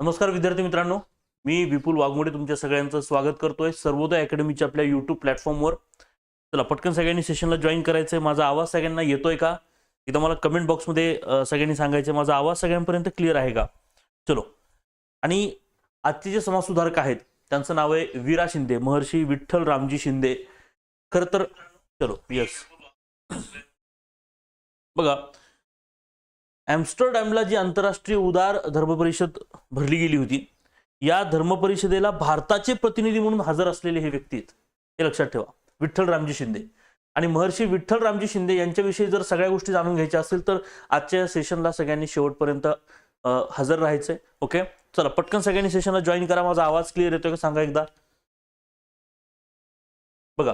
नमस्कार विद्यार्थी मित्रांनो मी विपुल वाघमोडे तुमच्या सगळ्यांचं स्वागत करतोय. सर्वोदय अकॅडमीच्या आपल्या युट्यूब प्लॅटफॉर्मवर चला पटकन सगळ्यांनी सेशनला जॉईन करायचं आहे माझा आवाज सगळ्यांना येतोय का? इथं मला कमेंट बॉक्समध्ये सगळ्यांनी सांगायचं माझा आवाज सगळ्यांपर्यंत क्लिअर आहे का? चलो. आणि आजचे जे समाजसुधारक आहेत त्यांचं नाव आहे वीरा शिंदे महर्षी विठ्ठल रामजी शिंदे. खरं तर चलो यस बघा ॲम्स्टरडॅमला जी आंतरराष्ट्रीय उदार धर्मपरिषद भरली गेली होती या धर्मपरिषदेला भारताचे प्रतिनिधी म्हणून हजर असलेले हे व्यक्ती आहेत हे लक्षात ठेवा. विठ्ठल रामजी शिंदे. आणि महर्षी विठ्ठल रामजी शिंदे यांच्याविषयी जर सगळ्या गोष्टी जाणून घ्यायच्या असतील तर आजच्या सेशनला सगळ्यांनी शेवटपर्यंत हजर राहायचंय. ओके? चला पटकन सगळ्यांनी सेशनला जॉईन करा. माझा आवाज क्लिअर येतोय का? सांगा एकदा. बघा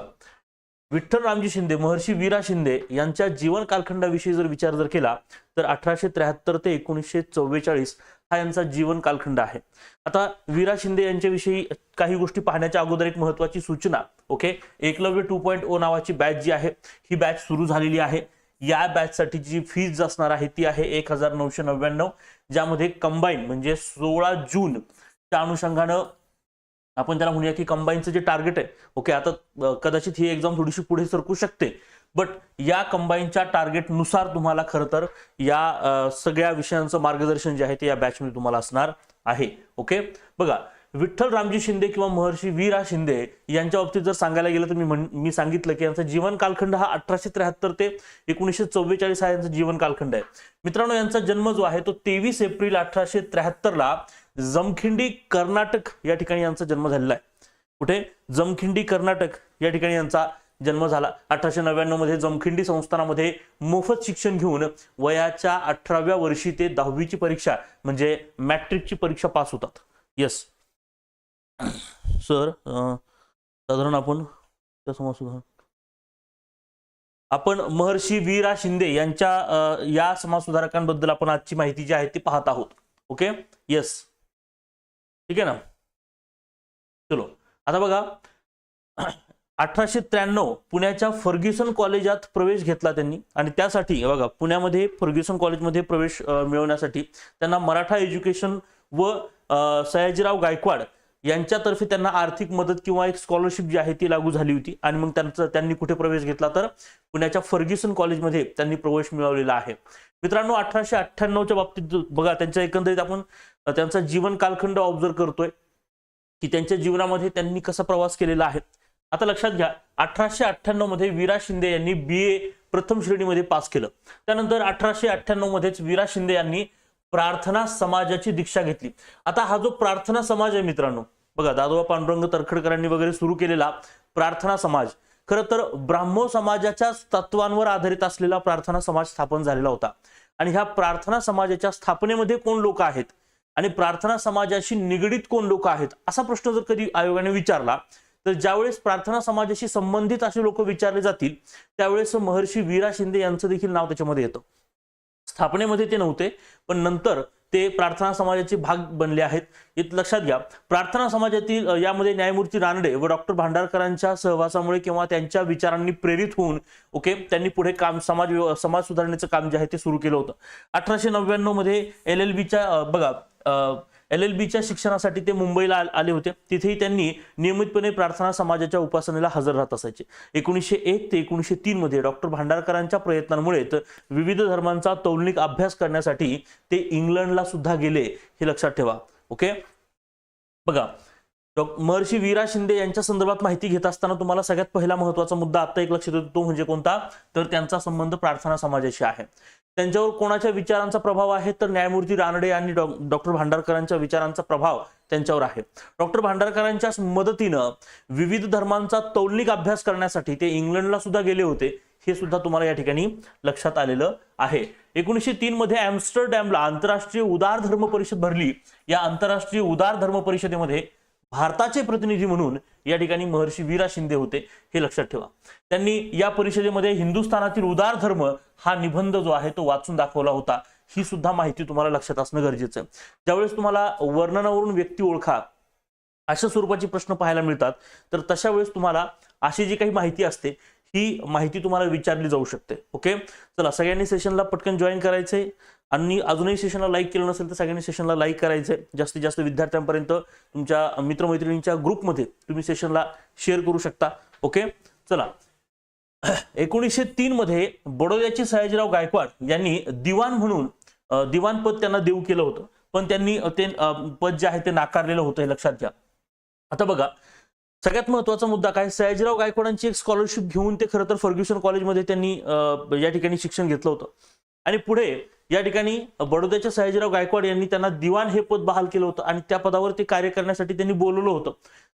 विठ्ठल रामजी शिंदे महर्षी वीरा शिंदे यांच्या जीवन कालखंडाविषयी जर विचार जर केला तर अठराशे त्र्याहत्तर ते एकोणीसशे चव्वेचाळीस हा यांचा जीवन कालखंड आहे. आता वीरा शिंदे यांच्याविषयी काही गोष्टी पाहण्याच्या अगोदर एक महत्वाची सूचना okay? Eklavya two point O नावाची बॅच जी आहे ही बॅच सुरू झालेली आहे. या बॅचसाठी जी फीज असणार आहे ती आहे एक हजार नऊशे नव्याण्णव ज्यामध्ये कंबाईन म्हणजे सोळा जून त्या अनुषंगानं आपण त्याला म्हणूया की कंबाईनचं जे टार्गेट आहे ओके आता कदाचित ही एक्झाम थोडीशी पुढे सरकू शकते. बट या कंबाईनच्या टार्गेटनुसार तुम्हाला खरं तर या सगळ्या विषयांचं मार्गदर्शन जे आहे ते या बॅचमध्ये तुम्हाला असणार आहे ओके बघा विठ्ठल रामजी शिंदे किंवा महर्षी वीरा शिंदे यांच्या बाबतीत जर सांगायला गेलं तर मी म्हण मी सांगितलं की यांचा जीवन कालखंड हा अठराशे त्र्याहत्तर ते एकोणीसशे चव्वेचाळीस हा यांचा जीवन कालखंड आहे. मित्रांनो यांचा जन्म जो आहे तो तेवीस एप्रिल अठराशे त्र्याहत्तरला जमखिंडी कर्नाटक या ठिकाणी यांचा जन्म झालेला आहे. कुठे? जमखिंडी कर्नाटक या ठिकाणी यांचा जन्म झाला. अठराशे नव्याण्णवमध्ये जमखिंडी संस्थानामध्ये मोफत शिक्षण घेऊन वयाच्या अठराव्या वर्षी ते दहावीची परीक्षा म्हणजे मॅट्रिकची परीक्षा पास होतात. येस सर अं, साधारण आपण आपण महर्षी वीरा शिंदे यांच्या या या समाजसुधारकांबद्दल आपण आजची माहिती जी आहे ती पाहत आहोत. ओके येस ठीक आहे ना? चलो. आता बघा अठराशे त्र्याण्णव पुण्याच्या फर्ग्युसन कॉलेजात प्रवेश घेतला त्यांनी. आणि त्यासाठी बघा पुण्यामध्ये फर्ग्युसन कॉलेजमध्ये प्रवेश मिळवण्यासाठी त्यांना मराठा एज्युकेशन व सयाजीराव गायकवाड यांच्यातर्फे त्यांना आर्थिक मदत किंवा एक स्कॉलरशिप जी आहे ती लागू झाली होती. आणि मग त्यांचा त्यांनी कुठे प्रवेश घेतला तर पुण्याच्या फर्ग्युसन कॉलेजमध्ये त्यांनी प्रवेश मिळवलेला आहे. मित्रांनो अठराशे अठ्ठ्याण्णवच्या बाबतीत बघा त्यांच्या एकंदरीत आपण त्यांचा जीवन कालखंड ऑब्झर्व करतोय की त्यांच्या जीवनामध्ये त्यांनी कसा प्रवास केलेला आहे. आता लक्षात घ्या अठराशे अठ्ठ्याण्णवमध्ये वीरा शिंदे यांनी बी ए प्रथम श्रेणीमध्ये पास केलं. त्यानंतर अठराशे अठ्ठ्याण्णव मध्येच वीरा शिंदे यांनी प्रार्थना समाजाची दीक्षा घेतली. आता हा जो प्रार्थना समाज आहे मित्रांनो बघा दादोबा पांडुरंग तरखडकरांनी वगैरे सुरू केलेला प्रार्थना समाज. खरं तर ब्राह्मो समाजाच्या तत्वांवर आधारित असलेला प्रार्थना समाज स्थापन झालेला होता. आणि ह्या प्रार्थना समाजाच्या स्थापनेमध्ये कोण लोक आहेत? आणि प्रार्थना समाजाशी निगडीत कोण लोक आहेत असा प्रश्न जर कधी आयोगाने विचारला तर ज्यावेळेस प्रार्थना समाजाशी संबंधित असे लोक विचारले जातील त्यावेळेस महर्षी वीरा शिंदे यांचं देखील नाव त्याच्यामध्ये येतं. स्थापनेमध्ये ते नव्हते पण नंतर ते प्रार्थना समाजाचे भाग बनले आहेत. इथं लक्षात घ्या. प्रार्थना समाजातील यामध्ये न्यायमूर्ती रानडे व डॉक्टर भांडारकरांच्या सहवासामुळे किंवा त्यांच्या विचारांनी प्रेरित होऊन ओके त्यांनी पुढे काम समाज समाज सुधारणेचं काम जे आहे ते सुरू केलं होतं. अठराशे नव्याण्णवमध्ये एल एल बीच्या बघा एल एल बीच्या शिक्षणासाठी ते मुंबईला आले होते. तिथेही त्यांनी नियमितपणे प्रार्थना समाजाच्या उपासनेला हजर राहत असायचे. एकोणीसशे एक ते एकोणीसशे तीन मध्ये डॉक्टर भांडारकरांच्या प्रयत्नांमुळे विविध धर्मांचा तौलनिक अभ्यास करण्यासाठी ते इंग्लंडला सुद्धा गेले हे लक्षात ठेवा. ओके? बघा महर्षी वीरा शिंदे यांच्या संदर्भात माहिती घेत असताना तुम्हाला सगळ्यात पहिला महत्त्वाचा मुद्दा आता एक लक्षात येतो तो म्हणजे कोणता? तर त्यांचा संबंध प्रार्थना समाजाशी आहे. त्यांच्यावर कोणाच्या विचारांचा प्रभाव आहे? तर न्यायमूर्ती रानडे आणि डॉक्टर भांडारकरांच्या विचारांचा प्रभाव त्यांच्यावर आहे. डॉक्टर भांडारकरांच्या मदतीनं विविध धर्मांचा तौलनिक अभ्यास करण्यासाठी ते इंग्लंडला सुद्धा गेले होते. हे सुद्धा तुम्हाला या ठिकाणी लक्षात आलेलं आहे. एकोणीसशे तीन मध्ये ॲम्स्टरडॅमला आंतरराष्ट्रीय उदार धर्म परिषद भरली. या आंतरराष्ट्रीय उदार धर्म परिषदेमध्ये भारताचे प्रतिनिधी म्हणून या ठिकाणी महर्षी वीरा शिंदे होते हे लक्षात ठेवा. त्यांनी या परिषदेमध्ये हिंदुस्थानातील उदार धर्म हा निबंध जो आहे तो वाचून दाखवला होता ही सुद्धा माहिती तुम्हाला लक्षात असणं गरजेचं आहे. ज्यावेळेस तुम्हाला वर्णनावरून व्यक्ती ओळखा अशा स्वरूपाचे प्रश्न पाहायला मिळतात तर तशा वेळेस तुम्हाला अशी जी काही माहिती असते ही माहिती तुम्हाला विचारली जाऊ शकते. ओके? चला सगळ्यांनी सेशनला पटकन जॉईन करायचंय. आणि अजूनही सेशनला लाईक केलं नसेल तर सगळ्यांनी सेशनला लाईक करायचंय. जास्तीत जास्त विद्यार्थ्यांपर्यंत तुमच्या मित्रमैत्रिणींच्या ग्रुपमध्ये तुम्ही सेशनला शेअर करू शकता. ओके चला. एकोणीसशे तीन मध्ये बडोद्याचे सयाजीराव गायकवाड यांनी दिवाण म्हणून दिवाण पद त्यांना देऊ केलं होतं. पण त्यांनी ते पद जे आहे ते नाकारलेलं होतं हे लक्षात घ्या. आता बघा सगळ्यात महत्त्वाचा मुद्दा काय? सयाजीराव गायकवाडांची एक स्कॉलरशिप घेऊन ते खरं तर फर्ग्युसन कॉलेजमध्ये त्यांनी या ठिकाणी शिक्षण घेतलं होतं. आणि पुढे या ठिकाणी बडोद्याच्या सयाजीराव गायकवाड यांनी त्यांना दिवाण हे पद बहाल केलं होतं आणि त्या पदावर ते कार्य करण्यासाठी त्यांनी बोलवलं होतं.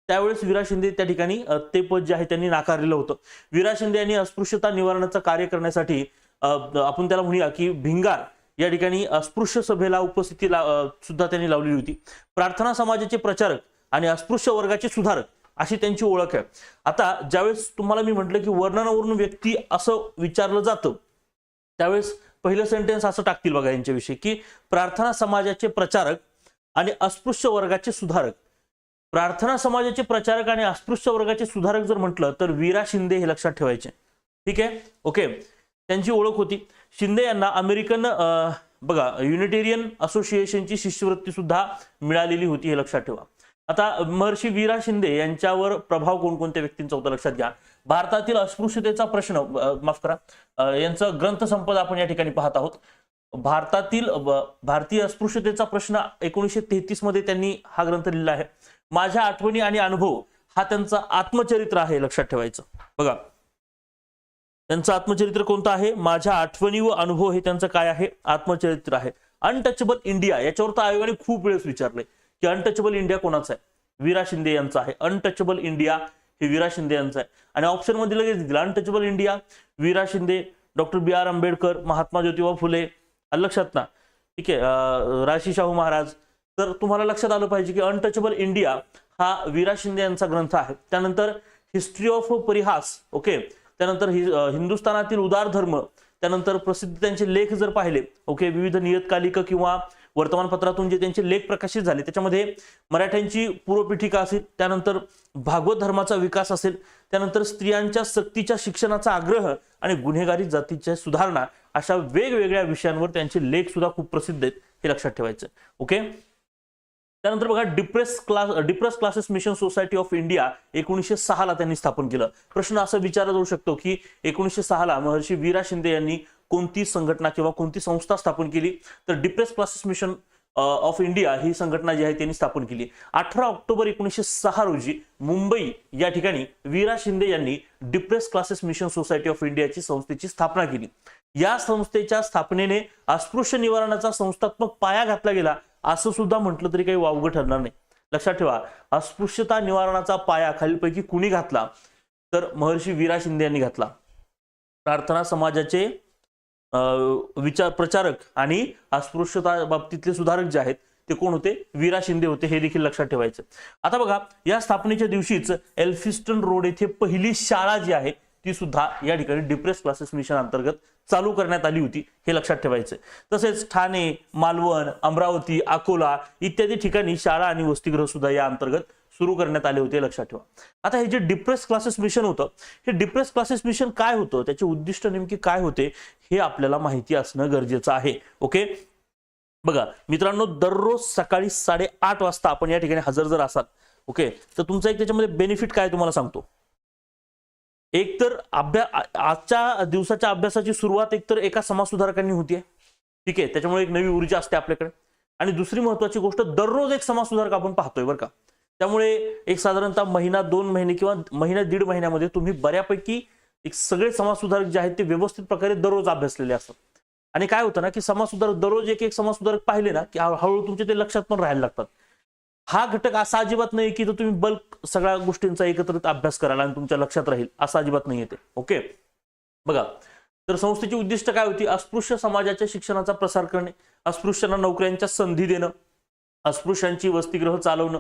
त्यावेळेस विरा शिंदे त्या ठिकाणी ते पद जे आहे त्यांनी नाकारलेलं होतं. विरा शिंदे यांनी अस्पृश्यता निवारणाचं कार्य करण्यासाठी आपण त्याला म्हणूया की भिंगार या ठिकाणी अस्पृश्य सभेला उपस्थिती ला- सुद्धा त्यांनी लावलेली होती. प्रार्थना समाजाचे प्रचारक आणि अस्पृश्य वर्गाचे सुधारक अशी त्यांची ओळख आहे. आता ज्यावेळेस तुम्हाला मी म्हटलं की वर्णनावरून व्यक्ती असं विचारलं जातं त्यावेळेस पहिलं सेंटेन्स असं टाकतील बघा यांच्याविषयी की प्रार्थना समाजाचे प्रचारक आणि अस्पृश्य वर्गाचे सुधारक. प्रार्थना समाजाचे प्रचारक आणि अस्पृश्य वर्गाचे सुधारक जर म्हटलं तर वीरा शिंदे हे लक्षात ठेवायचे. ठीक आहे? ओके त्यांची ओळख होती. शिंदे यांना अमेरिकन अं, बघा युनिटेरियन असोसिएशनची शिष्यवृत्ती सुद्धा मिळालेली होती हे लक्षात ठेवा. आता महर्षी वीरा शिंदे यांच्यावर प्रभाव कोणकोणत्या व्यक्तींचा होता लक्षात घ्या. भारतातील अस्पृश्यतेचा प्रश्न माफ करा अं, यांचं ग्रंथसंपदा आपण या ठिकाणी पाहत आहोत. भारतातील भारतीय अस्पृश्यतेचा प्रश्न एकोणीसशे तेहतीसमध्ये त्यांनी हा ग्रंथ लिहिला आहे. माझ्या आठवणी आणि अनुभव हा त्यांचा आत्मचरित्र आहे लक्षात ठेवायचं. बघा. त्यांचं आत्मचरित्र कोणतं आहे? माझ्या आठवणी व अनुभव हे त्यांचं काय आहे? आत्मचरित्र आहे. अनटचेबल इंडिया याच्यावर तर आयोगाने खूप वेळेस विचारले की अनटचेबल इंडिया कोणाचा आहे? वीरा शिंदे यांचा आहे. अनटचेबल इंडिया हे विरा शिंदे यांचं आहे. आणि ऑप्शनमध्ये लगेच दिलं. Untouchable India Vira Shinde doctor B R Ambedkar Mahatma Jyotiba Phule लक्षात ना ठीक आहे राशी शाहू महाराज. तर तुम्हाला लक्षात आलं पाहिजे की अनटचेबल इंडिया हा विरा शिंदे यांचा ग्रंथ आहे. त्यानंतर हिस्ट्री ऑफ परिहास ओके त्यानंतर हि- हिंदुस्थानातील उदार धर्म. त्यानंतर प्रसिद्ध त्यांचे लेख जर पाहिले ओके विविध नियतकालिक किंवा वर्तमानपत्रातून जे त्यांचे लेख प्रकाशित झाले त्याच्यामध्ये मराठ्यांची पूर्वपीठिका असेल त्यानंतर भागवत धर्माचा विकास असेल त्यानंतर स्त्रियांच्या सक्तीच्या शिक्षणाचा आग्रह आणि गुन्हेगारी जातीच्या सुधारणा अशा वेगवेगळ्या विषयांवर त्यांचे लेख सुद्धा खूप प्रसिद्ध आहेत हे लक्षात ठेवायचं. ओके? त्यानंतर बघा depress class depress classes mission society of India एकोणीसशे सहाला त्यांनी स्थापन केलं. प्रश्न असा विचारला जाऊ शकतो की एकोणीसशे सहाला महर्षी वीरा शिंदे यांनी कोणती संघटना किंवा कोणती संस्था स्थापन केली? तर depress classes mission of India ही संघटना जी आहे त्यांनी स्थापन केली. अठरा ऑक्टोबर एकोणीसशे सहा रोजी मुंबई या ठिकाणी वीरा शिंदे यांनी depress classes mission society of इंडियाची संस्थेची स्थापना केली. या संस्थेच्या स्थापनेने अस्पृश्य निवारणाचा संस्थात्मक पाया घातला गेला असं सुद्धा म्हटलं तरी काही वावगं ठरणार नाही. लक्षात ठेवा अस्पृश्यता निवारणाचा पाया खालीलपैकी कुणी घातला? तर महर्षी वीरा शिंदे यांनी घातला. प्रार्थना समाजाचे विचार प्रचारक आणि अस्पृश्यता बाबतीतले सुधारक जे आहेत ते कोण होते? वीरा शिंदे होते हे देखील लक्षात ठेवायचं. आता बघा या स्थापनेच्या दिवशीच एल्फिस्टन रोड येथे पहिली शाळा जी आहे ती सुद्धा या ठिकाणी डिप्रेस क्लासेस मिशन अंतर्गत चालू करण्यात आली होती हे लक्षात ठेवायचं. तसेच ठाणे मालवण अमरावती अकोला इत्यादी ठिकाणी शाळा आणि वसतिगृह सुद्धा या अंतर्गत सुरू करण्यात आले होते लक्षात ठेवा. आता हे जे डिप्रेस क्लासेस मिशन होतं हे डिप्रेस क्लासेस मिशन काय होतं? त्याचे उद्दिष्ट नेमके काय होते? हे आपल्याला माहिती असणं गरजेचं आहे. ओके बघा मित्रांनो दररोज सकाळी साडेआठ वाजता आपण या ठिकाणी हजर जर असाल ओके तर तुमचा एक त्याच्यामध्ये बेनिफिट काय तुम्हाला सांगतो? एक तर अभ्यास आजच्या दिवसाच्या अभ्यासाची सुरुवात एकतर एका समाजसुधारकांनी होतीये. ठीक आहे? त्याच्यामुळे एक नवी ऊर्जा असते आपल्याकडे. आणि दुसरी महत्वाची गोष्ट दररोज एक समाजसुधारक आपण पाहतोय बरं का. त्यामुळे एक साधारणतः महिना दोन महिने किंवा महिना दीड महिन्यामध्ये तुम्ही बऱ्यापैकी एक सगळे समाजसुधारक जे आहेत ते व्यवस्थित प्रकारे दररोज अभ्यासलेले असतात. आणि काय होतं ना की समाजसुधारक दररोज एक एक समाजसुधारक पाहिले ना की हळूहळू तुमचे ते लक्षात पण राहायला लागतात. हा घटक असा अजिबात नाही की तो तुम्ही बल्क सगळ्या गोष्टींचा एकत्रित अभ्यास कराल आणि तुमच्या लक्षात राहील. असा अजिबात नाही येते ओके बघा. तर संस्थेची उद्दिष्ट काय होती? अस्पृश्य समाजाच्या शिक्षणाचा प्रसार करणे अस्पृश्यांना नोकऱ्यांच्या संधी देणं अस्पृश्यांची वसतिगृह चालवणं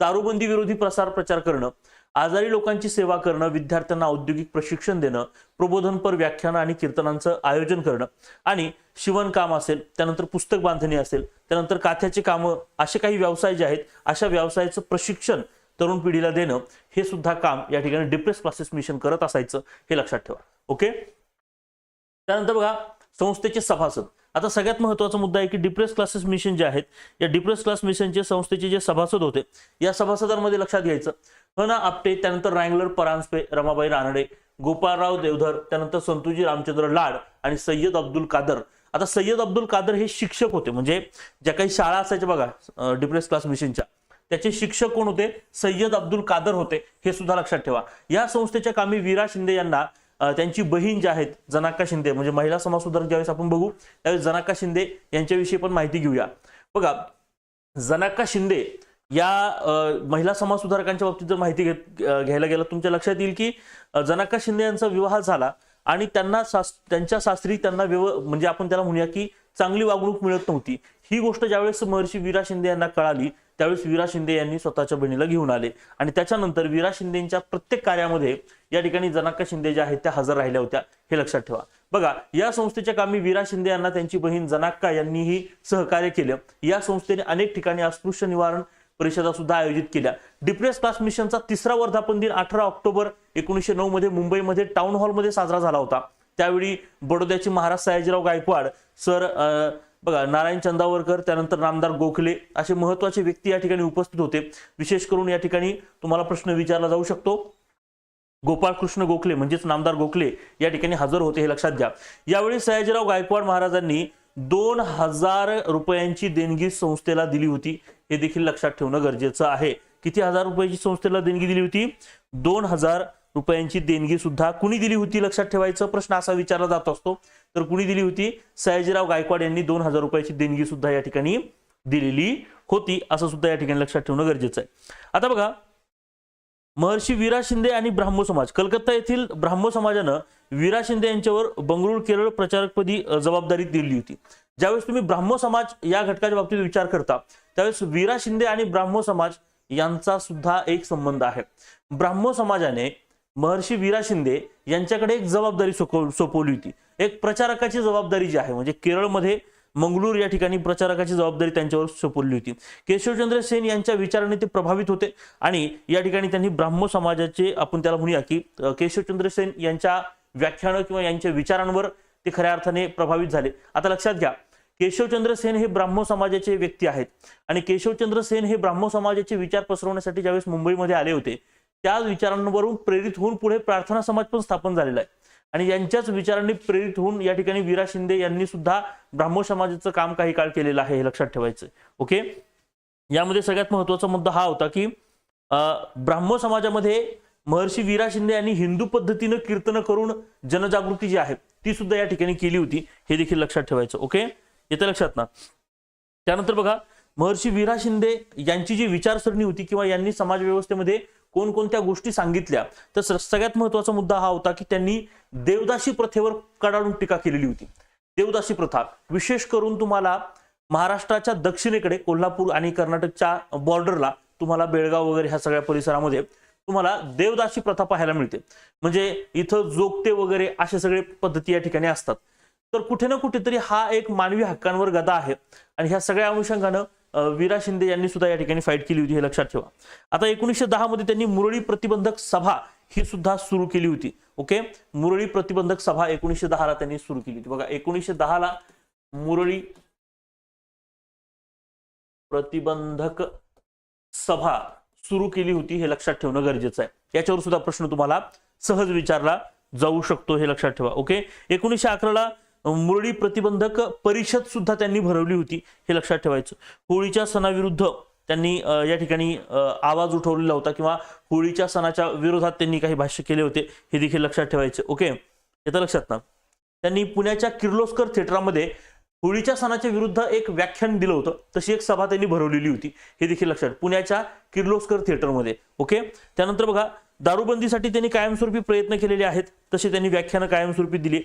दारूबंदी विरोधी प्रसार प्रचार करणं आजारी लोकांची सेवा करणं विद्यार्थ्यांना औद्योगिक प्रशिक्षण देणं प्रबोधनपर व्याख्यानं आणि कीर्तनांचं आयोजन करणं आणि शिवणकाम असेल त्यानंतर पुस्तक बांधणी असेल त्यानंतर काथ्याचे कामं असे काही व्यवसाय जे आहेत अशा व्यवसायाचं प्रशिक्षण तरुण पिढीला देणं हे सुद्धा काम या ठिकाणी डिप्रेस क्लासेस मिशन करत असायचं हे लक्षात ठेवा. ओके? त्यानंतर बघा संस्थेचे सभासद. आता सगळ्यात महत्त्वाचा मुद्दा आहे की डिप्रेस क्लासेस मिशन जे आहेत या डिप्रेस क्लास मिशनचे संस्थेचे जे सभासद होते या सभासदांमध्ये लक्षात घ्यायचं. हना आपटे त्यानंतर रँगलर परांजपे रमाबाई रानडे गोपाळराव देवधर त्यानंतर संतुजी रामचंद्र लाड आणि सय्यद अब्दुल कादर. आता सय्यद अब्दुल कादर हे शिक्षक होते म्हणजे ज्या काही शाळा असायच्या बघा डिप्रेस क्लास मिशनच्या त्याचे शिक्षक कोण होते? सय्यद अब्दुल कादर होते हे सुद्धा लक्षात ठेवा. या संस्थेच्या कामी वीरा शिंदे यांना त्यांची बहीण ज्या आहेत जनाक्का शिंदे म्हणजे महिला समाज सुधारक ज्यावेळेस आपण बघू त्यावेळेस जनाक्का शिंदे यांच्याविषयी पण माहिती घेऊया. बघा जनाक्का शिंदे या महिला समाज सुधारकांच्या बाबतीत जर माहिती घेत घ्यायला गेलं तुमच्या लक्षात येईल की जनाका जनाक्का शिंदे यांचा विवाह झाला आणि त्यांना सास त्यांच्या सासरी त्यांना व्यव म्हणजे आपण त्याला म्हणूया की चांगली वागणूक मिळत नव्हती. ही गोष्ट ज्यावेळेस महर्षी वीरा शिंदे यांना कळाली त्यावेळेस वीरा शिंदे यांनी स्वतःच्या बहिणीला घेऊन आले. आणि त्याच्यानंतर वीरा शिंदेच्या प्रत्येक कार्यामध्ये या ठिकाणी जनाक्का शिंदे ज्या आहेत त्या हजर राहिल्या होत्या हे लक्षात ठेवा. बघा या संस्थेच्या कामी वीरा शिंदे यांना त्यांची बहीण जनाक्का यांनीही सहकार्य केलं. या संस्थेने अनेक ठिकाणी अस्पृश्य निवारण परिषदा सुद्धा आयोजित केल्या. डिप्रेस क्लास मिशनचा तिसरा वर्धापन दिन अठरा ऑक्टोबर एकोणीसशे नऊ मध्ये मुंबईमध्ये टाउन हॉलमध्ये साजरा झाला होता. त्यावेळी बडोद्याचे महाराज सयाजीराव गायकवाड सर बघा नारायण चंदावरकर त्यानंतर नामदार गोखले असे महत्त्वाचे व्यक्ती या ठिकाणी उपस्थित होते. विशेष करून या ठिकाणी तुम्हाला प्रश्न विचारला जाऊ शकतो. गोपाळकृष्ण गोखले म्हणजेच नामदार गोखले या ठिकाणी हजर होते हे लक्षात घ्या. यावेळी सयाजीराव गायकवाड महाराजांनी दोन हजार रुपयांची देणगी संस्थेला दिली होती. हे देखील लक्षात ठेवणं गरजेचं आहे. किती हजार रुपयाची संस्थेला देणगी दिली होती? दोन हजार रुपयांची देणगी सुद्धा कुणी दिली होती लक्षात ठेवायचं? प्रश्न असा विचारला जात असतो. तर कुणी दिली होती? सयाजीराव गायकवाड यांनी दोन हजार रुपयाची देणगी सुद्धा या ठिकाणी दिलेली होती. असं सुद्धा या ठिकाणी लक्षात ठेवणं गरजेचं आहे. आता बघा महर्षी वीरा शिंदे आणि ब्राह्मो समाज. कलकत्ता येथील ब्राह्मो समाजानं वीरा शिंदे यांच्यावर बंगळूर केरळ प्रचारकपदी जबाबदारी दिली होती. ज्यावेळेस तुम्ही ब्राह्मो समाज या घटकाच्या बाबतीत विचार करता त्यावेळेस वीरा शिंदे आणि ब्राह्मो समाज यांचा सुद्धा एक संबंध आहे. ब्राह्मो समाजाने महर्षी वीरा शिंदे यांच्याकडे एक जबाबदारी सोपव- सोपवली होती. एक प्रचारकाची जबाबदारी जी आहे म्हणजे केरळमध्ये मंगळूर या ठिकाणी प्रचारकाची जबाबदारी त्यांच्यावर सोपवली होती. केशवचंद्र सेन यांच्या विचाराने ते प्रभावित होते आणि या ठिकाणी त्यांनी ब्राह्मो समाजाचे आपण त्याला म्हणूया की केशवचंद्र सेन यांच्या व्याख्यानं किंवा यांच्या विचारांवर ते खऱ्या अर्थाने प्रभावित झाले. आता लक्षात घ्या केशवचंद्र सेन हे ब्राह्मो समाजाचे व्यक्ती आहेत. आणि केशवचंद्र सेन हे ब्राह्मो समाजाचे विचार पसरवण्यासाठी ज्यावेळेस मुंबईमध्ये आले होते त्याच विचारांवरून प्रेरित होऊन पुढे प्रार्थना समाज पण स्थापन झालेला आहे. आणि यांच्याच विचारांनी प्रेरित होऊन या ठिकाणी वीरा शिंदे यांनी सुद्धा ब्राह्मण समाजाचं काम काही काळ केलेलं आहे हे लक्षात ठेवायचं ओके यामध्ये सगळ्यात महत्त्वाचा मुद्दा हा होता की अं, समाजामध्ये महर्षी वीरा शिंदे यांनी हिंदू पद्धतीनं कीर्तन करून जनजागृती जी आहे ती सुद्धा या ठिकाणी केली होती. हे देखील लक्षात ठेवायचं. ओके येतं लक्षात ना? त्यानंतर बघा महर्षी वीरा शिंदे यांची जी विचारसरणी होती किंवा यांनी समाज व्यवस्थेमध्ये कोणकोणत्या गोष्टी सांगितल्या. तर सगळ्यात महत्त्वाचा मुद्दा हा होता की त्यांनी देवदासी प्रथेवर कडाडून टीका केलेली होती. देवदासी प्रथा विशेष करून तुम्हाला महाराष्ट्राच्या दक्षिणेकडे कोल्हापूर आणि कर्नाटकच्या बॉर्डरला तुम्हाला बेळगाव वगैरे ह्या सगळ्या परिसरामध्ये तुम्हाला देवदासी प्रथा पाहायला मिळते. म्हणजे इथं जोगते वगैरे असे सगळे पद्धती या ठिकाणी असतात. तर कुठे ना कुठेतरी हा एक मानवी हक्कांवर गदा आहे. आणि ह्या सगळ्या अनुषंगानं वीरा शिंदे यांनी सुद्धा या ठिकाणी फाईट केली होती हे लक्षात ठेवा. आता एकोणीसशे दहा मध्ये त्यांनी मुरळी प्रतिबंधक सभा ही सुद्धा सुरू केली होती. ओके मुरळी प्रतिबंधक सभा एकोणीसशे दहाला त्यांनी सुरू केली होती. बघा एकोणीसशे दहाला मुरळी प्रतिबंधक सभा सुरू केली होती हे लक्षात ठेवणं गरजेचं आहे. याच्यावर सुद्धा प्रश्न तुम्हाला सहज विचारला जाऊ शकतो हे लक्षात ठेवा. ओके एकोणीसशे अकराला मुरळी प्रतिबंधक परिषद सुद्धा त्यांनी भरवली होती हे लक्षात ठेवायचं. होळीच्या सणाविरुद्ध त्यांनी या ठिकाणी आवाज उठवलेला होता किंवा होळीच्या सणाच्या विरोधात त्यांनी काही भाष्य केले होते हे देखील लक्षात ठेवायचे. ओके? येतं लक्षात ना. त्यांनी पुण्याच्या किर्लोस्कर थिएटरमध्ये होळीच्या सणाच्या विरुद्ध एक व्याख्यान दिलं होतं तशी एक सभा त्यांनी भरवलेली होती हे देखील लक्षात. पुण्याच्या किर्लोस्कर थिएटरमध्ये. ओके? त्यानंतर बघा दारूबंदीसाठी त्यांनी कायमस्वरूपी प्रयत्न केलेले आहेत तसे त्यांनी व्याख्यानं कायमस्वरूपी दिली.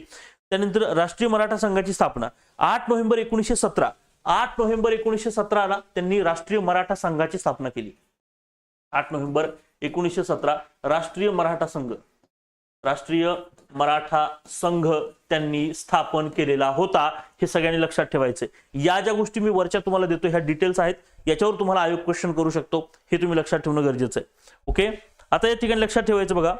त्यानंतर राष्ट्रीय मराठा संघाची स्थापना. आठ नोव्हेंबर एकोणीसशे सतरा. आठ नोव्हेंबर एकोणीसशे सतराला त्यांनी राष्ट्रीय मराठा संघाची स्थापना केली. आठ नोव्हेंबर एकोणीसशे सतरा राष्ट्रीय मराठा संघ. राष्ट्रीय मराठा संघ त्यांनी स्थापन केलेला होता हे सगळ्यांनी लक्षात ठेवायचे या ज्या गोष्टी मी वरच्या तुम्हाला देतो ह्या डिटेल्स आहेत. याच्यावर तुम्हाला आयोग क्वेश्चन करू शकतो. हे तुम्ही लक्षात ठेवणं गरजेचं आहे. ओके आता या ठिकाणी लक्षात ठेवायचं बघा.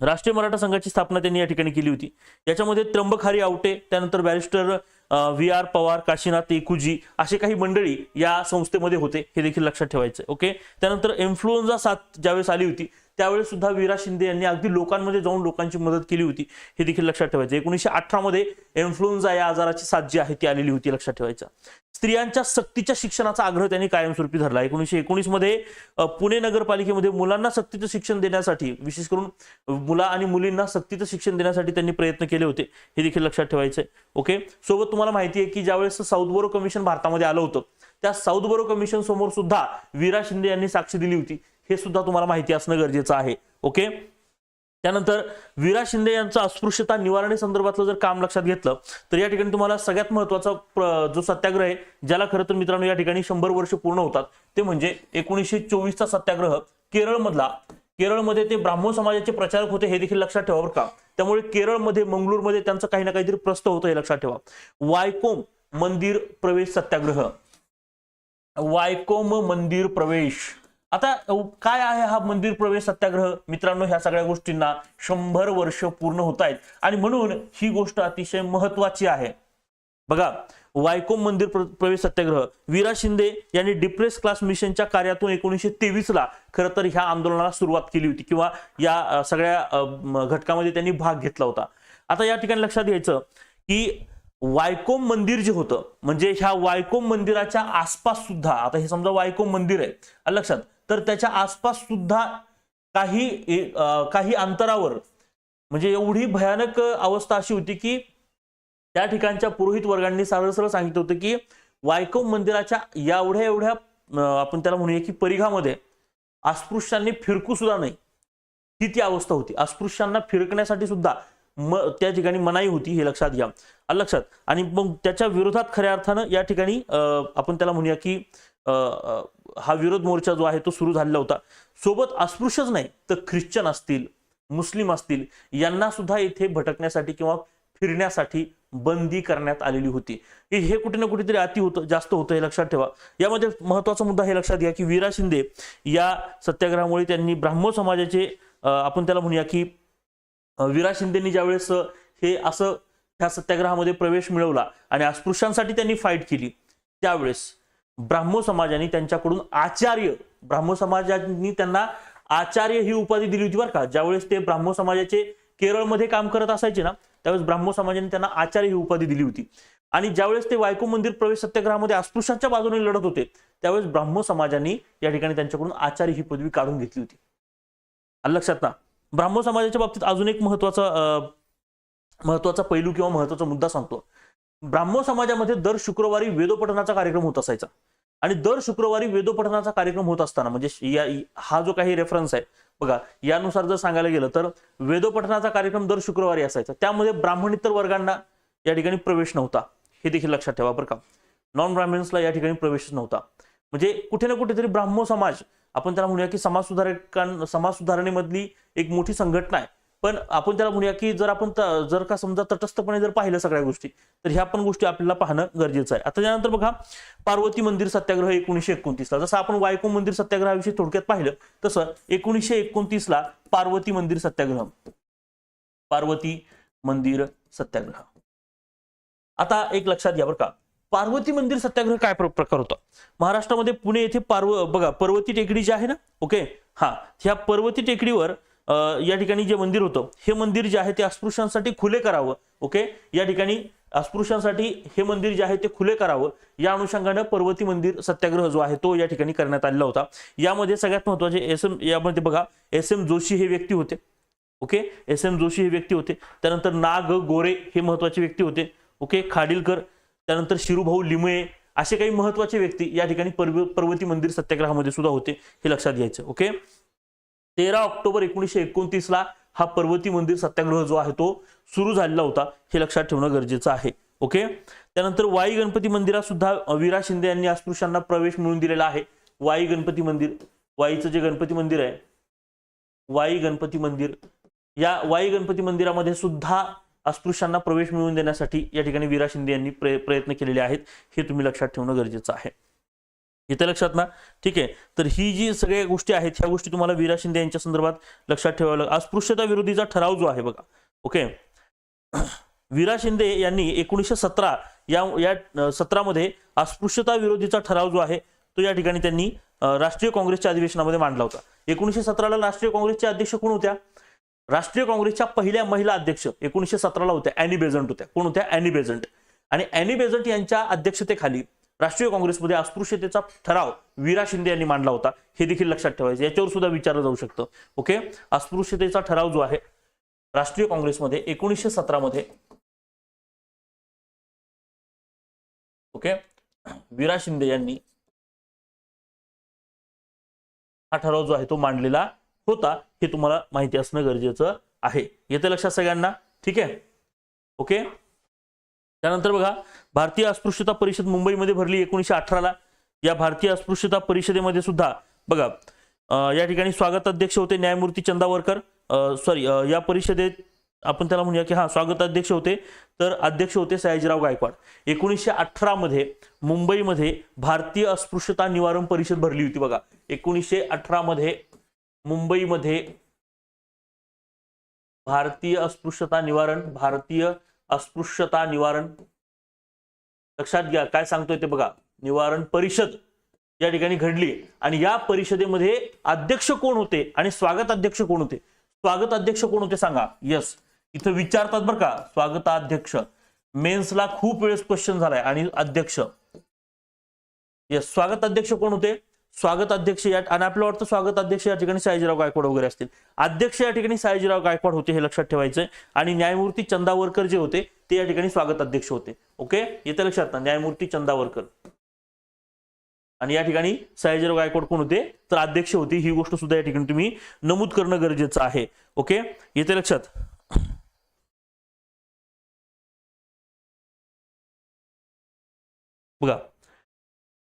राष्ट्रीय मराठा संघाची स्थापना त्यांनी या ठिकाणी केली होती. याच्यामध्ये त्र्यंबखारी आवटे त्यानंतर barrister V R Pawar Kashinath एकुजी असे काही मंडळी या संस्थेमध्ये होते हे देखील लक्षात ठेवायचं ओके? त्यानंतर इन्फ्लुएन्झा साथ ज्यावेळेस आली होती त्यावेळेस सुद्धा वीरा शिंदे यांनी अगदी लोकांमध्ये जाऊन लोकांची मदत केली होती. हे देखील लक्षात ठेवायचं. एकोणीसशे अठरा मध्ये इन्फ्लुएन्झा या आजाराची साथ जी आहे ती आलेली होती लक्षात ठेवायचं. स्त्रियांच्या सक्तीच्या शिक्षणाचा आग्रह त्यांनी कायमस्वरूपी धरला. एकोणीसशे एकोणीसमध्ये पुणे नगरपालिकेमध्ये मुलांना सक्तीचं शिक्षण देण्यासाठी विशेष करून मुला आणि मुलींना सक्तीचं शिक्षण देण्यासाठी त्यांनी प्रयत्न केले होते. हे देखील लक्षात ठेवायचं ओके? सोबत तुम्हाला माहिती आहे की ज्यावेळेस साऊथ बोरो कमिशन भारतामध्ये आलं होतं त्या साऊथ बोरो कमिशन समोर सुद्धा वीरा शिंदे यांनी साक्ष दिली होती. हे सुद्धा तुम्हाला माहिती असणं गरजेचं आहे. ओके त्यानंतर वीरा शिंदे यांचं अस्पृश्यता निवारणी संदर्भातलं जर काम लक्षात घेतलं तर या ठिकाणी तुम्हाला सगळ्यात महत्त्वाचा जो सत्याग्रह आहे ज्याला खरं तर मित्रांनो या ठिकाणी शंभर वर्ष पूर्ण होतात ते म्हणजे एकोणीसशे चोवीसचा सत्याग्रह केरळमधला. केरळमध्ये ते ब्राह्मण समाजाचे प्रचारक होते हे देखील लक्षात ठेवा बरं का. त्यामुळे केरळमध्ये मंगळूरमध्ये त्यांचं काही ना काहीतरी प्रस्त होतं हे लक्षात ठेवा. वायकोम मंदिर प्रवेश सत्याग्रह. वायकोम मंदिर प्रवेश. आता काय आहे हा मंदिर प्रवेश सत्याग्रह? मित्रांनो ह्या सगळ्या गोष्टींना शंभर वर्ष पूर्ण होत आहेत. आणि म्हणून ही गोष्ट अतिशय महत्वाची आहे. बघा वायकोम मंदिर प्रवेश सत्याग्रह. वीरा शिंदे यांनी डिप्रेस क्लास मिशनच्या कार्यातून एकोणीसशे तेवीस ला खरं तर ह्या आंदोलनाला सुरुवात केली होती किंवा या सगळ्या घटकामध्ये त्यांनी भाग घेतला होता. आता या ठिकाणी लक्षात घ्यायचं की वायकोम मंदिर जे होतं म्हणजे ह्या वायकोम मंदिराच्या आसपास सुद्धा आता हे समजा वायकोम मंदिर आहे. लक्षात तर त्याच्या आसपास सुद्धा काही काही अंतरावर म्हणजे एवढी भयानक अवस्था अशी होती की त्या ठिकाणच्या पुरोहित वर्गांनी सरळ सरळ सांगितलं होतं की वायकोम मंदिराच्या एवढ्या एवढ्या आपण त्याला म्हणूया की परिघामध्ये अस्पृश्यांनी फिरकू सुद्धा नाही. ती ती अवस्था होती. अस्पृश्यांना फिरकण्यासाठी सुद्धा म त्या ठिकाणी मनाई होती हे लक्षात घ्या. लक्षात. आणि मग त्याच्या विरोधात खऱ्या अर्थानं या ठिकाणी आपण त्याला म्हणूया की हा विरोध मोर्चा जो आहे तो सुरू झालेला होता. सोबत अस्पृश्यच नाही तर ख्रिश्चन असतील मुस्लिम असतील यांना सुद्धा इथे भटकण्यासाठी किंवा फिरण्यासाठी बंदी करण्यात आलेली होती. हे कुठे ना कुठेतरी अति होतं जास्त होतं हे लक्षात ठेवा. यामध्ये महत्त्वाचा मुद्दा हे लक्षात घ्या की वीरा शिंदे या सत्याग्रहामुळे त्यांनी ब्राह्मण समाजाचे आपण त्याला म्हणूया की वीरा शिंदेनी ज्यावेळेस हे असं ह्या सत्याग्रहामध्ये प्रवेश मिळवला आणि अस्पृश्यांसाठी त्यांनी फाईट केली त्यावेळेस ब्राह्मो समाजाने त्यांच्याकडून आचार्य ब्राह्मो समाजांनी त्यांना आचार्य ही उपाधी दिली होती बरं का. ज्यावेळेस ते ब्राह्मो समाजाचे केरळमध्ये काम करत असायचे ना त्यावेळेस ब्राह्मो समाजाने त्यांना आचार्य ही उपाधी दिली होती. आणि ज्यावेळेस ते वायको मंदिर प्रवेश सत्याग्रहामध्ये अस्पृश्यांच्या बाजूने लढत होते त्यावेळेस ब्राह्मो समाजाने या ठिकाणी त्यांच्याकडून आचार्य ही पदवी काढून घेतली होती. लक्षात ना ब्राह्मो समाजाच्या बाबतीत अजून एक महत्त्वाचा अं, महत्त्वाचा पैलू किंवा महत्त्वाचा मुद्दा सांगतो. ब्राह्मण समाजामध्ये दर शुक्रवारी वेदोपठनाचा कार्यक्रम होत असायचा. आणि दर शुक्रवारी वेदोपठनाचा कार्यक्रम होत असताना म्हणजे या हा जो काही रेफरन्स आहे बघा यानुसार जर सांगायला गेलं तर वेदोपठनाचा कार्यक्रम दर शुक्रवारी असायचा. त्यामध्ये ब्राह्मणितर वर्गांना या ठिकाणी प्रवेश नव्हता. हे देखील लक्षात ठेवा बरं का. नॉन ब्राह्मण्सला या ठिकाणी प्रवेश नव्हता. म्हणजे कुठे ना कुठेतरी ब्राह्म समाज आपण त्याला म्हणूया की समाज सुधारकां समाज सुधारणेमधली एक मोठी संघटना आहे. पण आपण त्याला म्हणूया की जर आपण त- जर का समजा तटस्थपणे जर पाहिलं सगळ्या गोष्टी तर ह्या पण गोष्टी आपल्याला पाहणं गरजेचं आहे. आता त्यानंतर बघा पार्वती मंदिर सत्याग्रह एकोणीशे एकोणतीसला. जसं आपण वायको मंदिर सत्याग्रहाविषयी थोडक्यात पाहिलं तसं एकोणीसशे एकोणतीसला पार्वती मंदिर सत्याग्रह. पार्वती मंदिर सत्याग्रह. आता एक लक्षात घ्या बरं का. पार्वती मंदिर सत्याग्रह काय प्र- प्रकार होता? महाराष्ट्रामध्ये पुणे येथे पार्व बघा पर्वती टेकडी जी आहे ना ओके? हा ह्या पर्वती टेकडीवर या ठिकाणी जे मंदिर होतं हे मंदिर जे आहे ते अस्पृश्यांसाठी खुले करावं ओके? या ठिकाणी अस्पृश्यांसाठी हे मंदिर जे आहे ते खुले करावं. या अनुषंगानं पर्वती मंदिर सत्याग्रह जो आहे तो या ठिकाणी करण्यात आलेला होता. यामध्ये सगळ्यात महत्त्वाचे एस एम यामध्ये बघा एस एम जोशी हे व्यक्ती होते ओके? एस एम जोशी हे व्यक्ती होते. त्यानंतर नाग गोरे हे महत्त्वाचे व्यक्ती होते ओके? खाडीलकर त्यानंतर शिरूभाऊ लिमये असे काही महत्त्वाचे व्यक्ती या ठिकाणी पर्व पर्वती मंदिर सत्याग्रहामध्ये सुद्धा होते हे लक्षात घ्यायचं ओके? तेरा ऑक्टोबर एकोणीसशे एकोणतीसला हा पर्वती मंदिर सत्याग्रह जो आहे तो सुरू झालेला होता हे लक्षात ठेवणं गरजेचं आहे. ओके त्यानंतर वाई गणपती मंदिरात सुद्धा वीरा शिंदे यांनी अस्पृश्यांना प्रवेश मिळवून दिलेला आहे. वाई गणपती मंदिर वाईचं जे गणपती मंदिर आहे वाई गणपती मंदिर या वाई गणपती मंदिरामध्ये सुद्धा अस्पृश्यांना प्रवेश मिळवून देण्यासाठी या ठिकाणी वीरा शिंदे यांनी प्रयत्न केलेले आहेत हे तुम्ही लक्षात ठेवणं गरजेचं आहे. इथे लक्षात ना? ठीक आहे. तर ही जी सगळ्या गोष्टी आहेत ह्या गोष्टी तुम्हाला वीरा शिंदे यांच्या संदर्भात लक्षात ठेवाव्या लागतात. अस्पृश्यता विरोधीचा ठराव जो आहे बघा. ओके? वीरा शिंदे यांनी एकोणीसशे सतरा या या सतरामध्ये अस्पृश्यता विरोधीचा ठराव जो आहे तो या ठिकाणी त्यांनी राष्ट्रीय काँग्रेसच्या अधिवेशनामध्ये मांडला होता. एकोणीसशे सतराला राष्ट्रीय काँग्रेसच्या अध्यक्ष कोण होत्या? राष्ट्रीय काँग्रेसच्या पहिल्या महिला अध्यक्ष एकोणीसशे सतराला होत्या. अॅनी बेझंट होत्या. कोण होत्या? अॅनी बेझंट आणि अॅनी बेझंट यांच्या अध्यक्षतेखाली राष्ट्रीय काँग्रेसमध्ये अस्पृश्यतेचा ठराव वीरा शिंदे यांनी मांडला होता. हे देखील लक्षात ठेवायचं. याच्यावर सुद्धा विचारलं जाऊ शकतं. ओके? अस्पृश्यतेचा ठराव जो आहे राष्ट्रीय काँग्रेसमध्ये एकोणीसशे सतरामध्ये ओके? वीरा शिंदे यांनी हा ठराव जो आहे तो मांडलेला होता. हे तुम्हाला माहिती असणं गरजेचं आहे. येते लक्षात सगळ्यांना? ठीक आहे? ओके? त्यानंतर बघा भारतीय अस्पृश्यता परिषद मुंबईमध्ये भरली एकोणीसशे अठराला. या भारतीय अस्पृश्यता परिषदेमध्ये सुद्धा बघा या ठिकाणी स्वागत अध्यक्ष होते न्यायमूर्ती चंदावरकर. सॉरी या परिषदेत आपण त्याला म्हणूया की हा स्वागत अध्यक्ष होते तर अध्यक्ष होते सयाजीराव गायकवाड. एकोणीसशे अठरा मध्ये मुंबईमध्ये भारतीय अस्पृश्यता निवारण परिषद भरली होती बघा. एकोणीसशे अठरा मध्ये मुंबईमध्ये भारतीय अस्पृश्यता निवारण भारतीय अस्पृश्यता निवारण. लक्षात घ्या काय सांगतोय ते बघा. निवारण परिषद या ठिकाणी घडली आणि या परिषदेमध्ये अध्यक्ष कोण होते आणि स्वागत अध्यक्ष कोण होते? स्वागत अध्यक्ष कोण होते सांगा? यस इथं विचारतात बरं का स्वागताध्यक्ष. मेन्सला खूप वेळेस क्वेश्चन झालाय आणि अध्यक्ष. येस स्वागत अध्यक्ष कोण होते? स्वागत अध्यक्ष या आणि आपलं वाटतं स्वागत अध्यक्ष या ठिकाणी सायजीराव गायकवाड वगैरे असतील. अध्यक्ष या ठिकाणी सायजीराव गायकवाड होते हे लक्षात ठेवायचंय. आणि न्यायमूर्ती चंदावरकर जे होते ते या ठिकाणी स्वागत अध्यक्ष होते. ओके? येते लक्षात ना? न्यायमूर्ती चंदावरकर. आणि या ठिकाणी सयाजीराव गायकवाड कोण होते? तर अध्यक्ष होते. ही गोष्ट सुद्धा या ठिकाणी तुम्ही नमूद करणं गरजेचं आहे. ओके? येते लक्षात. बघा.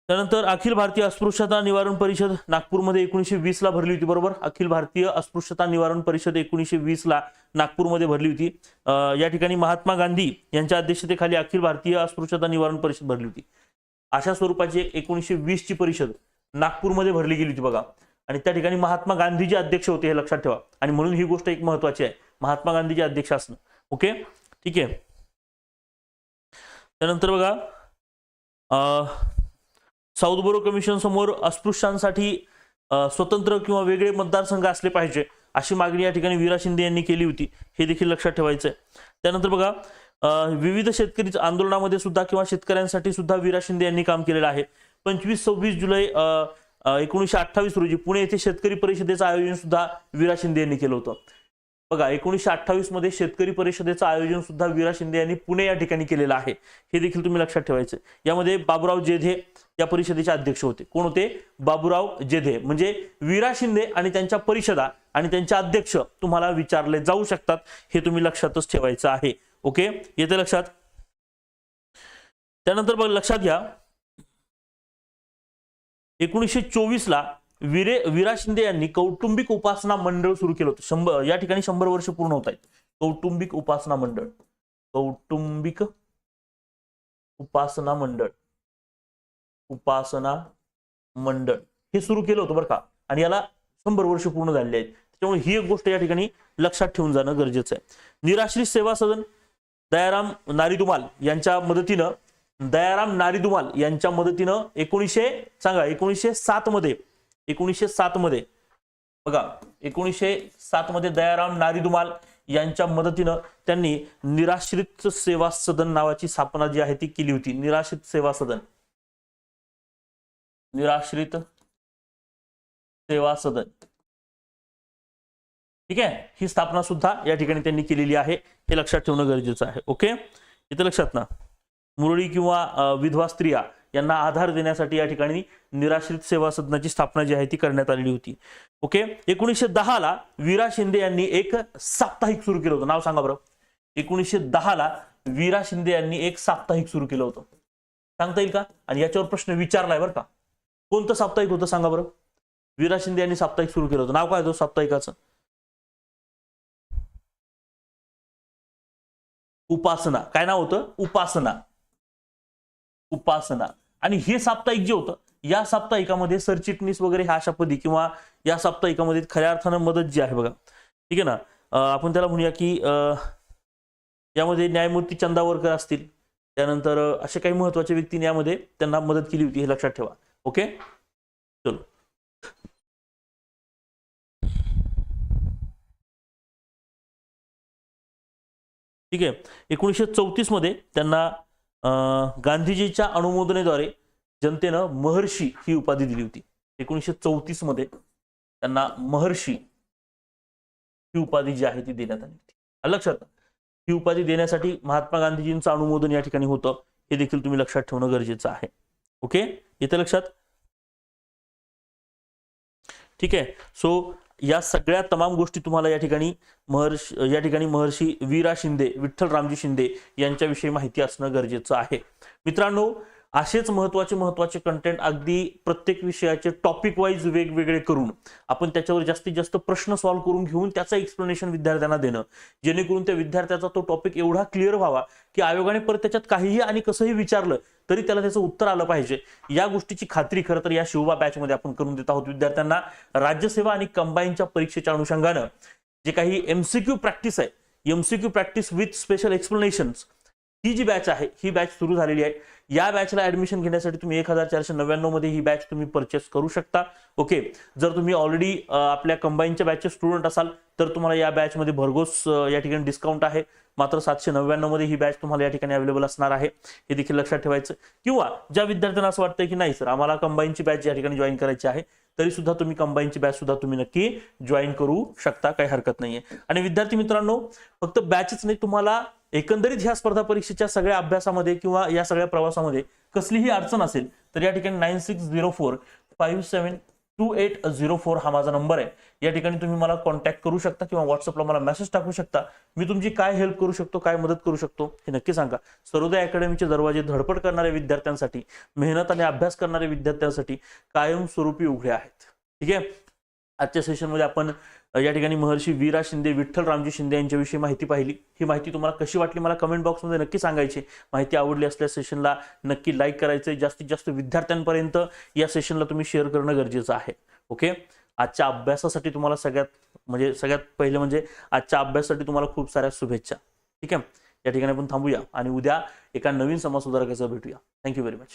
त्यानंतर अखिल भारतीय अस्पृश्यता निवारण परिषद नागपूरमध्ये एकोणीसशे वीस ला भरली होती बरोबर? अखिल भारतीय अस्पृश्यता निवारण परिषद एकोणीसशे वीस ला नागपूरमध्ये भरली होती. या ठिकाणी महात्मा गांधी यांच्या अध्यक्षतेखाली अखिल भारतीय अस्पृश्यता निवारण परिषद भरली होती. अशा स्वरूपाची एकोणीशे एकोणीसशे वीस ची परिषद नागपूरमध्ये भरली गेली होती बघा. आणि त्या ठिकाणी महात्मा गांधी जे अध्यक्ष होते हे लक्षात ठेवा. आणि म्हणून ही गोष्ट एक महत्वाची आहे. महात्मा गांधीचे अध्यक्ष असणं. ओके? ठीक आहे. त्यानंतर बघा अं, साऊथ बोरो कमिशन समोर अस्पृश्यांसाठी स्वतंत्र किंवा वेगळे मतदारसंघ असले पाहिजे अशी मागणी या ठिकाणी वीरा शिंदे यांनी केली होती. हे देखील लक्षात ठेवायचं आहे त्यानंतर बघा विविध शेतकरी आंदोलनामध्ये सुद्धा किंवा शेतकऱ्यांसाठी सुद्धा वीरा शिंदे यांनी काम केलेलं आहे. पंचवीस सव्वीस जुलै एकोणीसशे अठ्ठावीस रोजी पुणे येथे शेतकरी परिषदेचं आयोजन सुद्धा वीरा शिंदे यांनी केलं होतं. बघा एकोणीसशे अठ्ठावीसमध्ये शेतकरी परिषदेचं आयोजन सुद्धा वीरा शिंदे यांनी पुणे या ठिकाणी केलेलं आहे. हे देखील तुम्ही लक्षात ठेवायचं यामध्ये बाबुराव जेधे या परिषदेचे अध्यक्ष होते. कोण होते? बाबूराव जेधे. म्हणजे वीरा शिंदे आणि त्यांच्या परिषदा आणि त्यांचे अध्यक्ष तुम्हाला विचारले जाऊ शकतात. हे तुम्ही लक्षातच ठेवायचं आहे. ओके? येते लक्षात? त्यानंतर बघ लक्षात घ्या. एकोणीसशे चोवीस ला विरे वीरा शिंदे यांनी कौटुंबिक उपासना मंडळ सुरू केलं होतं. शंभर या ठिकाणी शंभर वर्ष पूर्ण होत आहेत. कौटुंबिक उपासना मंडळ. कौटुंबिक उपासना मंडळ. उपासना मंडळ हे सुरू केलं होतं बरं का. आणि याला शंभर वर्ष पूर्ण झालेली आहेत. त्यामुळे ही एक गोष्ट या ठिकाणी लक्षात ठेवून जाणं गरजेचं आहे. निराश्रित सेवा सदन दयाराम नारीदुमाल यांच्या मदतीनं दयाराम नारीदुमाल यांच्या मदतीनं एकोणीसशे सांगा एकोणीसशे सात मध्ये एकोणीसशे सात मध्ये बघा एकोणीसशे सात मध्ये दयाराम नारीदुमाल यांच्या मदतीनं त्यांनी निराश्रित सेवा सदन नावाची स्थापना जी आहे ती केली होती. निराश्रित सेवा सदन. निराश्रित सेवा सदन. ठीक आहे? ही स्थापना सुद्धा या ठिकाणी त्यांनी केलेली आहे. हे लक्षात ठेवणं गरजेचं आहे. ओके? इथं लक्षात ना. मुरळी किंवा विधवा स्त्रिया यांना आधार देण्यासाठी या ठिकाणी निराश्रित सेवा सदनाची स्थापना जी आहे ती करण्यात आलेली होती. ओके? एकोणीसशे दहाला वीरा शिंदे यांनी एक साप्ताहिक सुरू केलं होतं. नाव सांगा बरं. एकोणीसशे दहाला वीरा शिंदे यांनी एक साप्ताहिक सुरू केलं होतं. सांगता येईल का? आणि याच्यावर प्रश्न विचारलाय बरं का. कोणतं साप्ताहिक होतं सांगा बरं? वीरा शिंदे यांनी साप्ताहिक सुरू केलं होतं. नाव काय होतं साप्ताहिकाचं? उपासना. काय नाव होतं? उपासना. उपासना. आणि हे साप्ताहिक जे होतं या साप्ताहिकामध्ये सरचिटणीस वगैरे ह्या अशा पदी किंवा या साप्ताहिकामध्ये खऱ्या अर्थानं मदत जी आहे बघा. ठीक आहे ना? आपण त्याला म्हणूया की अं, यामध्ये न्यायमूर्ती चंदावरकर असतील. त्यानंतर असे काही महत्त्वाचे व्यक्तीने यामध्ये त्यांना मदत केली होती हे लक्षात ठेवा. ओके? चलो. ठीक आहे. एकोणीसशे चौतीसमध्ये त्यांना गांधीजीच्या अनुमोदनेद्वारे जनतेनं महर्षी ही उपाधी दिली होती. एकोणीसशे चौतीसमध्ये त्यांना महर्षी ही उपाधी जी आहे ती देण्यात आली होती. लक्षात ही उपाधी देण्यासाठी महात्मा गांधीजींचं अनुमोदन या ठिकाणी होतं. हे देखील तुम्ही लक्षात ठेवणं गरजेचं आहे. ओके? इथं लक्षात? ठीक आहे. सो या सगळ्या तमाम गोष्टी तुम्हाला या ठिकाणी महर्षी या ठिकाणी महर्षी वीरा शिंदे विठ्ठल रामजी शिंदे यांच्याविषयी माहिती असणं गरजेचं आहे. मित्रांनो असेच महत्त्वाचे महत्त्वाचे कंटेंट अगदी प्रत्येक विषयाचे टॉपिक वाईज वेगवेगळे करून आपण त्याच्यावर जास्तीत जास्त प्रश्न सॉल्व्ह करून घेऊन त्याचं एक्सप्लेनेशन विद्यार्थ्यांना देणं. जेणेकरून त्या विद्यार्थ्याचा तो टॉपिक एवढा क्लिअर व्हावा की आयोगाने परत त्याच्यात काहीही आणि कसंही विचारलं तरी त्याला त्याचं उत्तर आलं पाहिजे. या गोष्टीची खात्री खरं तर या शिवबा बॅचमध्ये आपण करून देत आहोत. विद्यार्थ्यांना राज्यसेवा आणि कंबाईनच्या परीक्षेच्या अनुषंगानं जे काही एमसीक्यू प्रॅक्टिस आहे MCQ practice with special explanation ही जी बॅच आहे ही बॅच सुरू झालेली आहे. या बॅचला ऍडमिशन घेण्यासाठी तुम्ही एक हजार चारशे नव्याण्णवमध्ये ही बॅच तुम्ही परचेस करू शकता. ओके जर तुम्ही ऑलरेडी आपल्या कंबाईनच्या बॅचचे स्टुडंट असाल तर तुम्हाला या बॅचमध्ये भरघोस या ठिकाणी डिस्काउंट आहे. मात्र सातशे नव्याण्णवमध्ये ही बॅच तुम्हाला या ठिकाणी अवेलेबल असणार आहे. हे देखील लक्षात ठेवायचं. किंवा ज्या विद्यार्थ्यांना असं वाटतं की नाही सर आम्हाला कंबाईनची बॅच या ठिकाणी जॉईन करायची आहे तरी सुद्धा तुम्ही कंबाईनची बॅच सुद्धा तुम्ही नक्की जॉईन करू शकता काही हरकत नाहीये. आणि विद्यार्थी मित्रांनो फक्त बॅचच नाही तुम्हाला एकंदरीत ह्या स्पर्धा परीक्षेच्या सगळ्या अभ्यासामध्ये किंवा या सगळ्या प्रवासामध्ये कसलीही अडचण असेल तर या ठिकाणी nine six zero four five seven two eight zero four हा माझा नंबर आहे. या ठिकाणी तुम्ही मला कॉन्टॅक्ट करू शकता किंवा व्हॉट्सअपला मला मेसेज टाकू शकता. मी तुमची काय हेल्प करू शकतो काय मदत करू शकतो हे नक्की सांगा. सर्वोदय अकॅडमीचे दरवाजे धडपड करणाऱ्या विद्यार्थ्यांसाठी मेहनत आणि अभ्यास करणाऱ्या विद्यार्थ्यांसाठी कायमस्वरूपी उघडे आहेत. ठीक आहे? आजच्या सेशनमध्ये आपण या ठिकाणी महर्षी वीरा शिंदे विठ्ठल रामजी शिंदे यांच्याविषयी माहिती पाहिली. ही माहिती तुम्हाला कशी वाटली मला कमेंट बॉक्समध्ये नक्की सांगायची. माहिती आवडली असल्यास सेशनला नक्की लाईक करायचं. जास्तीत जास्त विद्यार्थ्यांपर्यंत या सेशनला तुम्ही शेअर करणं गरजेचं आहे. ओके आजच्या अभ्यासासाठी तुम्हाला सगळ्यात म्हणजे सगळ्यात पहिलं म्हणजे आजच्या अभ्यासासाठी तुम्हाला खूप साऱ्या शुभेच्छा. ठीक आहे? या ठिकाणी आपण थांबूया आणि उद्या एका नवीन समाज सुधारकाचा भेटूया थँक्यू व्हेरी मच